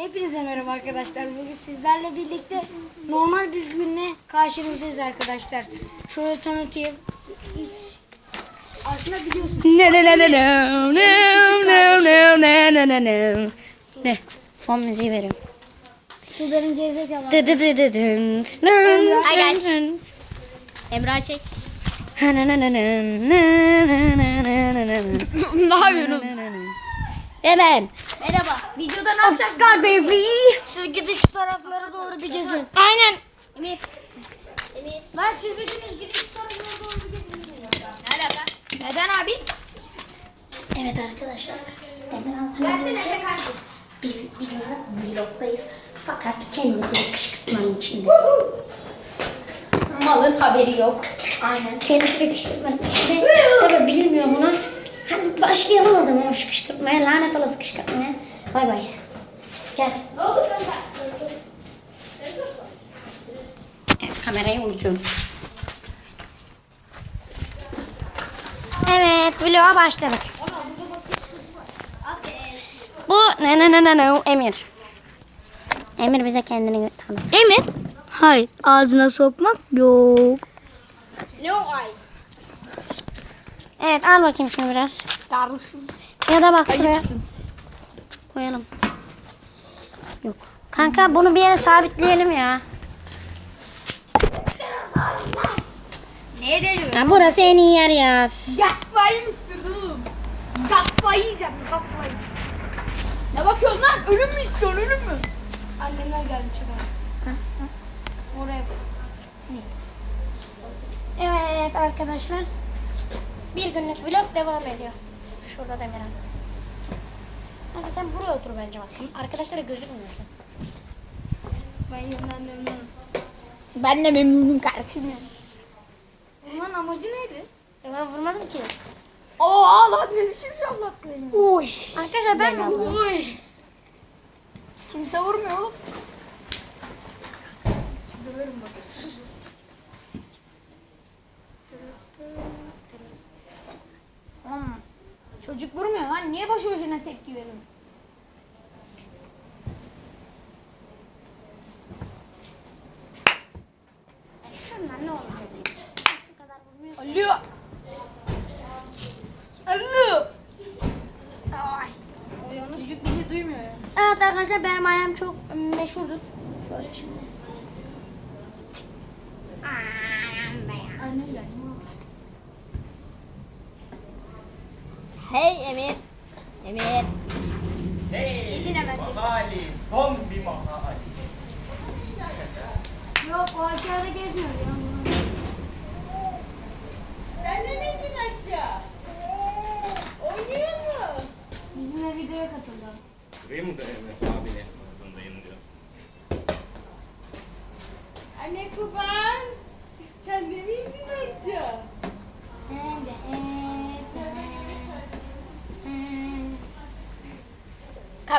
Hepinize merhaba arkadaşlar. Bugün sizlerle birlikte normal bir günle karşınızdayız arkadaşlar. Şöyle tanıtayım. Aslında biliyorsunuz. Ne ne ne ne ne ne ne ne ne ne ne ne Fon müziği verin. Şu benim gerizekalı. Dı dı dı dı dın. Hi guys. Emrah çek. Ne yapıyorsun? Hemen. Merhaba. Videoda ne yapacağız? Star baby. Siz gidin şu taraflara doğru bir gezin. Aynen. Emir. Emir. Lan siz üçünüz gidin şu taraflara doğru bir gezin. Ne alaka? Neden abi? Evet arkadaşlar. Demin az önce bir videoda vlogdayız. Fakat kendisi kışkırtmanın içinde. Malın haberi yok. Aynen. Kendisi bir kışkırtmanın içinde. Tabii bilmiyor bunu. Hadi başlayalım o zaman şu kışkırtmaya. Lanet olası kışkırtmaya. Bay bay. Gel. Ne oldu kanka? Evet, kamerayı unutuyorum. Evet, vloga başladık. Bu ne ne ne ne ne Emir. Emir bize kendini tanıt. Emir? Hayır. Ağzına sokmak yok. No eyes. Evet, al bakayım şunu biraz. Darılsın. Ya da bak şuraya koyalım. Yok. Kanka bunu bir yere sabitleyelim ya. Neye deliyorsun? ya burası en iyi yer ya. Kafayı mı sürdün oğlum? Kafayı yiyeceğim. Ne bakıyorsun lan? Ölüm mü istiyorsun ölüm mü? Annemler geldi çıkar. Oraya. Evet arkadaşlar. Bir günlük vlog devam ediyor. Şurada Demirhan. Kanka sen buraya otur bence bakayım. Arkadaşlara gözükmüyorsun. Ben yönden memnunum. Ben de memnunum kardeşim ya. Bunun amacı neydi? E ben vurmadım ki. Oo lan ne biçim şey anlattın. Oy. Arkadaşlar ben, Oy. Kimse vurmuyor oğlum. Döverim bak. Çocuk vurmuyor lan. Niye başı başına tepki veriyorsun? şundan ne olacak? Şu kadar vurmuyor. Alo. Ay. Çocuk beni duymuyor ya. Evet arkadaşlar benim ayağım çok meşhurdur. Şöyle şimdi. Annem geldi. Hey Emir. Emir. Yedin hemen. Mahali, son bir mahali. Yok o aşağıda gezmiyor ya. Sen de mi indin aşağı? Oynuyor mu? Bizimle videoya katıldı. Burayı mı Mehmet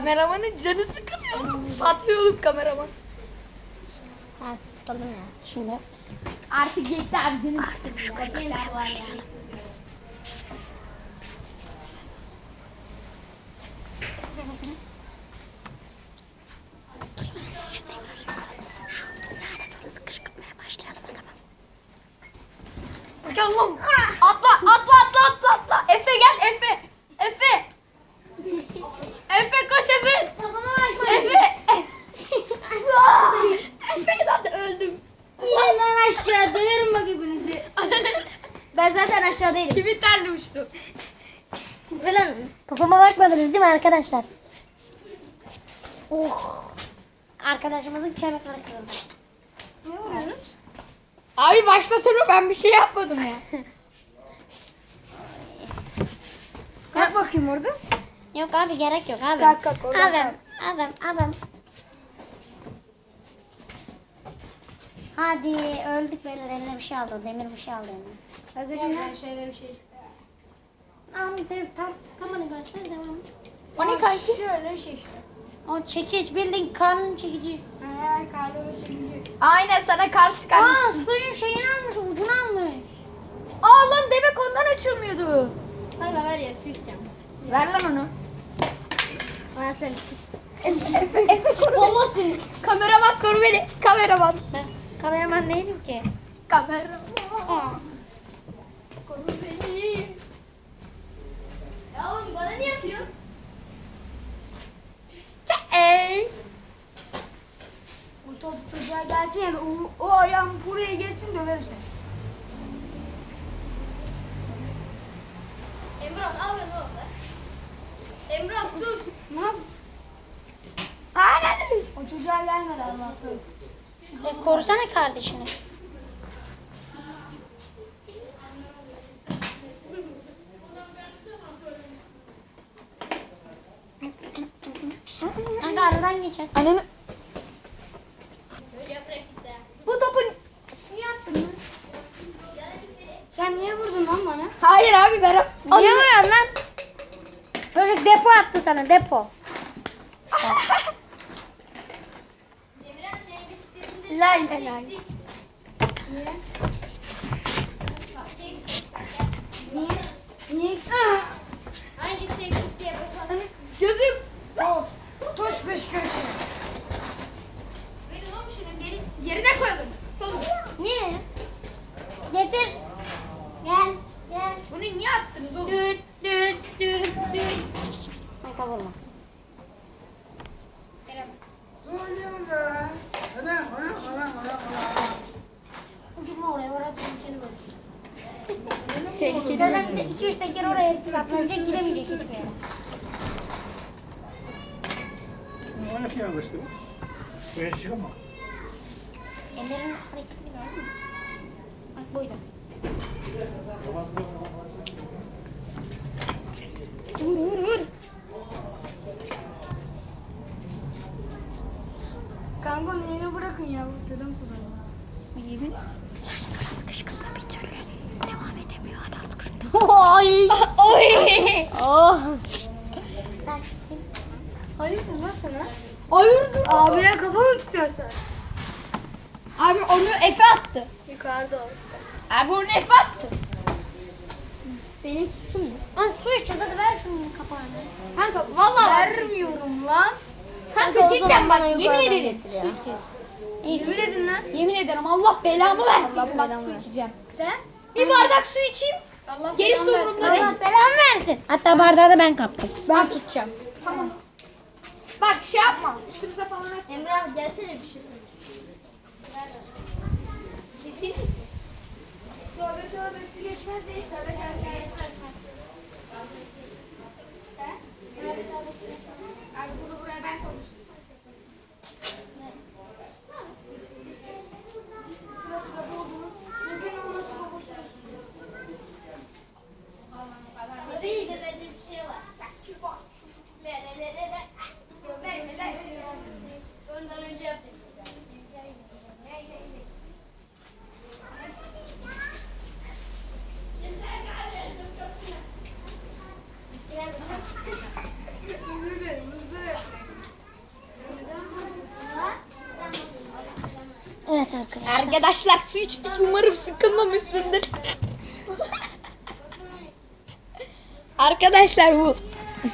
Kameramanın canı sıkılıyor. Patlıyor oğlum kameraman. Ha sıkalım ya. Şimdi Artık yetti abi canım artık şu kışkırtmaya başlayalım. Lan. Atla atla atla atla atla. Efe gel Efe. Efe. Koş Efe. Efe. Efe lan öldüm. İnin lan aşağı döverim bak hepinizi. Ben zaten aşağıdaydım. Kimin terli uçtu? Falan. Popoma bakmadınız değil mi arkadaşlar? Oh. Arkadaşımızın kemikleri kırıldı. Ne vuruyorsunuz? Abi başlatırım ben bir şey yapmadım ya. Kalk bakayım orada. Yok abi gerek yok abi. Kalk, kalk, oradan Abim, abim, abim. Hadi öldük beyler eline bir şey aldı. Demir bir şey aldı eline. Arkadaşlar şöyle bir şey. Al de, tam, kamerayı göster devam. O ne kanki? Şöyle bir şey işte. O çekiç bildiğin karnın çekici. Ha, karnımı çekici. Aynen sana kar çıkarmış. Aa suyun şeyini almış ucunu almış. Aa lan demek ondan açılmıyordu. Kanka ver ya su içeceğim. Ver lan onu. Ben sen Efe, koru seni. Kameraman koru beni. Kameraman. Ben kameraman değilim ki. Kameraman. Koru beni. Ya oğlum bana niye atıyorsun? Ey. O top çocuğa gelsin yani o, o ayağım buraya gelsin döverim seni. Emrah ne yapıyorsun orada? Emrah tut. Ne yap? Aynen. O çocuğa gelmedi Allah'ım. E, korusana kardeşini. Kanka aradan geçer. Gitti. Bu topu niye attın lan? Sen niye vurdun lan bana? Hayır abi ben Niye vuruyorsun lan? Çocuk depo attı sana depo. Lay lay lay. Niye? Niye? Hangisi eksik diye bakalım. Gözüm. Of. Tuş kışkırışı. Verin oğlum şunu geri. Yerine koyalım. Son. Niye? Getir. Gel. Gel. Bunu niye attınız oğlum? Düt düt düt düt. Ay kavurma. Ucuma oraya oraya tehlikeli böyle. Tehlikeli. Zaten 2-3 teker oraya saplanacak gidemeyecek hiçbir yere. Nasıl yaklaştınız? Böyle çıkıyor mu? Ellerin hareketini gördün mü? Bak buydu. Vur vur vur. Kanka yere bırakın ya. Dedim kullanma. Yemin et. Sana sıkışkınla bir türlü devam edemiyor. Hadi artık şunu. Oy. Oy. Oh. Sen kimsin? Hayırdır lan sana? Ayırdım. Abine kafa mı tutuyorsun? Abi onu Efe attı. Yukarıda o. Abi onu Efe attı. Benim suçum ne? Lan su içiyor hadi ver şunun kapağını. Kanka vallahi Vermiyorum lan. Kanka cidden bak yemin ederim. Yemin edin lan. Yemin ederim Allah belamı versin. bak su içeceğim. Sen? Bir bardak su içeyim. Geri su umurumda değil. Allah belanı versin. Hatta bardağı da ben kaptım. Ben tutacağım. Tamam. Bak şey yapma. Üstümüze falan at. Emrah gelsene bir şey söyle. Kesinlikle. Tövbe tövbe su geçmez değil. Tövbe tövbe. Sen? Tövbe tövbe su geçmez. Abi bunu buraya ben konuştum. Sıra sıra doldurun. Bugün ona su babası Değil de bende bir şey var. Le le le le le. Le le le le. Ondan önce yaptık. Evet arkadaşlar. Arkadaşlar su içtik. Umarım sıkılmamışsındır. Arkadaşlar bu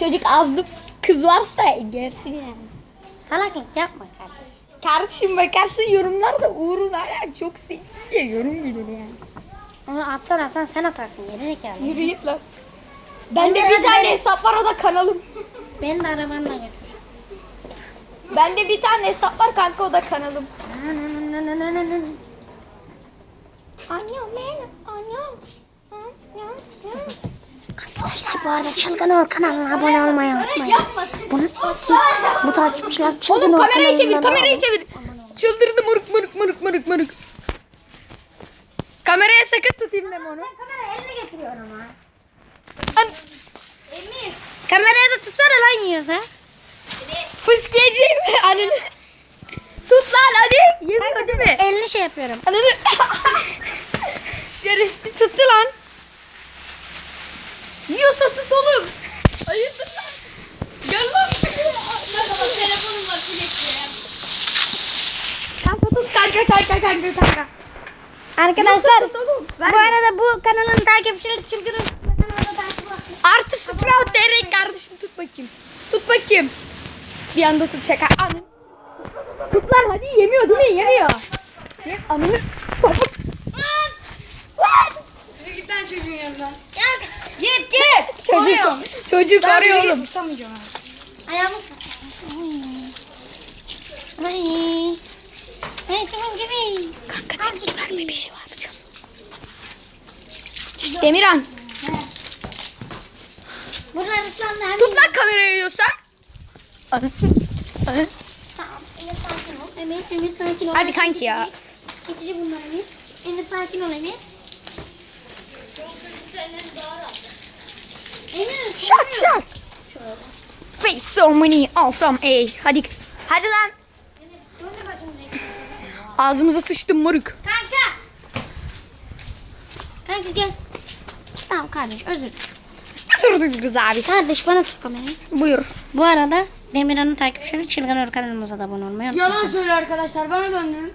çocuk azdı kız varsa gelsin yani. Salaklık yapma kardeşim. Kardeşim bakarsın yorumlarda Uğur'un hala çok seksi diye yorum gelir yani. Onu atsan atsan sen atarsın geri zekalı. Yürü git lan. Bende Hadi, bir tane hesap var o da kanalım. Beni de arabanla götür. Bende bir tane hesap var kanka o da kanalım. Arkadaşlar bu arada Çılgın Or kanalına abone olmayı unutmayın. Bunu siz bu takipçiler Çılgın Oğlum kamerayı çevir kamerayı çevir. Çıldırdı mırık mırık mırık mırık mırık. Kameraya sakın tutayım deme onu. Kamera eline getiriyor ama. An Kameraya da tutsana lan yiyorsa. fıskiyeci ananı. Tut lan hadi. Yemiyor değil mi? Elini şey yapıyorum. Ananı. Şerefsiz tuttu lan. Yiyorsa tut oğlum. Hayırdır lan. Gel lan. Bak telefonum var sürekli. Kanka tut kanka kanka kanka kanka. Arkadaşlar bu arada bu kanalın takipçileri Çılgın Or kanalına da takip edin. Artı Sprout derek kardeşim tut bakayım. Tut bakayım. Bir anda tutacak. Anı. Tut lan hadi yemiyor değil mi? Yemiyor. Anı. Topuk. Yürü git lan çocuğun yanından. Git git. Çocuk. Çocuk Ben arıyor yürü oğlum. git, tutamayacağım abi. Ayağımız Ay. Ay sıvız gibi. Kanka tepki verme bir şey var mı canım? Şşt, Demirhan. Buralar ıslandı. Hem Tut lan kamerayı yiyorsan. Tamam. Emir sakin ol. Emir, Emir sakin ol. Hadi kanki ya. Geçici bunlar Emir. Emir sakin ol Emir. Emir. Şak şak. Face so many awesome ey. Hadi. Hadi lan. Ağzımıza sıçtın moruk. Kanka. Kanka gel. Tamam kardeş özür dilerim. Özür dileriz abi. Kardeş bana tut kamerayı. Buyur. Bu arada Demirhan'ın takipçileri Çılgın Ör kanalımıza da abone olmayı Yalan unutmasın. söylüyor arkadaşlar bana döndürün.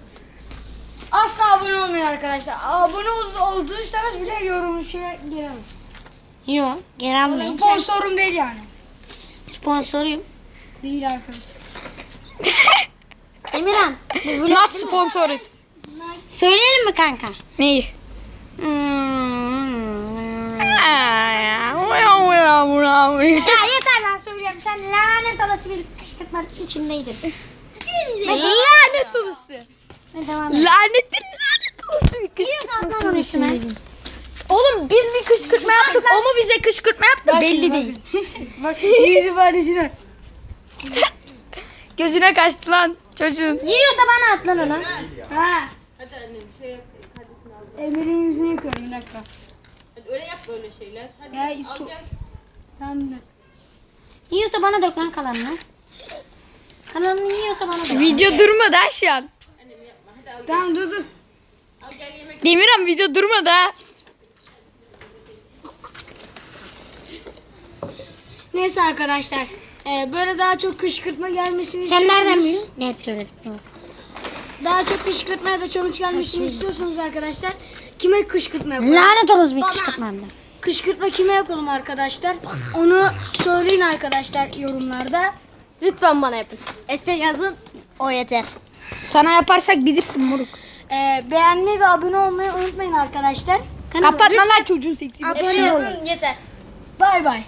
Asla abone olmayın arkadaşlar. Abone ol, olduysanız bile yorumu şeye giremez. Yok almayın. Sponsorum değil yani. Sponsoruyum. Değil arkadaşlar. Emirhan. Not sponsored. Söyleyelim mi kanka? Neyi? Ya yeter lan söylüyorum. Sen lanet olası bir kışkırtma içindeydin. Lanet olası. Lanetin lanet olası bir kışkırtma. Üstüne. Oğlum biz bir kışkırtma yaptık. O mu bize kışkırtma yaptı Bak belli şimdi, değil. Bak yüz ifadesine. Gözüne kaçtı lan çocuğun. Yiyorsa bana at lan onu. Ha. Emir'in yüzünü yıkıyorum bir dakika. Hadi öyle yap böyle şeyler. Hadi Ya al gel. Dakika. Yiyorsa bana dök lan kalanını. Kalanını yiyorsa bana dök. Video durmadı ha şu an. Tamam dur dur. Al gel yemek. Demirhan video durmadı ha. Neyse arkadaşlar. e, böyle daha çok kışkırtma gelmesini Sen istiyorsanız. nereden biliyorsun? Net söyledim. Daha çok kışkırtma ya da challenge gelmesini istiyorsanız arkadaşlar. Kime kışkırtma yapalım? Lanet olası bir kışkırtma hem de. Kışkırtma kime yapalım arkadaşlar? Onu söyleyin arkadaşlar yorumlarda. Lütfen bana yapın. Efe yazın. O yeter. Sana yaparsak bilirsin moruk. Ee, beğenmeyi ve abone olmayı unutmayın arkadaşlar. Kapat lan lan çocuğun seksi. Abone olun. Yeter. Bay bay.